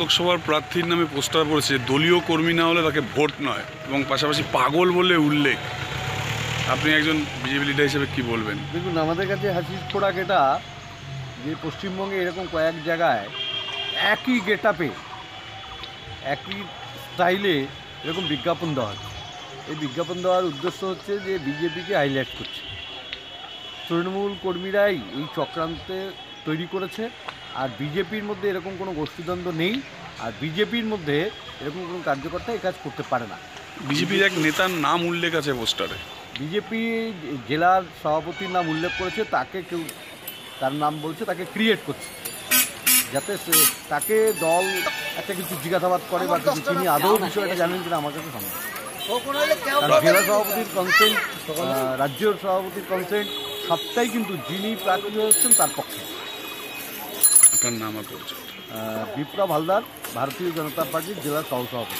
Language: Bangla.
লোকসভার প্রার্থীর নামে পোস্টার পড়েছে দলীয় কর্মী না হলে তাকে ভোট নয় এবং পাশাপাশি পাগল বলে উল্লেখ। আপনি একজন বিজেপি লিডার হিসেবে কি বলবেন? দেখুন, আমাদের কাছে হাসির খোরাক এটা যে পশ্চিমবঙ্গে এরকম কয়েক জায়গায় একই গেট আপে একই স্টাইলে এরকম বিজ্ঞাপন দেওয়া হচ্ছে। এই বিজ্ঞাপন দেওয়ার উদ্দেশ্য হচ্ছে যে বিজেপিকে হাইলাইট করছে। তৃণমূল কর্মীরাই এই চক্রান্তে তৈরি করেছে। আর বিজেপির মধ্যে এরকম কোনো গোষ্ঠীদ্বন্দ্ব নেই আর বিজেপির মধ্যে এরকম কোনো কার্যকর্তা এই কাজ করতে পারে না। বিজেপির এক নেতার নাম উল্লেখ আছে পোস্টারে। বিজেপি জেলার সভাপতির নাম উল্লেখ করেছে তাকে কেউ তার নাম বলছে তাকে ক্রিয়েট করছে। যাতে তাকে দল একটা কিছু জিজ্ঞাসাবাদ করে বা কিছু তিনি আদৌ বিষয়টা জানেন কিনা আমার কাছে সম্ভব কারণ জেলা সভাপতির কনসেন্ট রাজ্য সভাপতির কনসেন্ট সবটাই কিন্তু যিনি প্রার্থী হচ্ছেন তার পক্ষে। আপনার নাম আর পরিচয়? বিপ্লব হালদার ভারতীয় জনতা পার্টির জেলা সহসভাপতি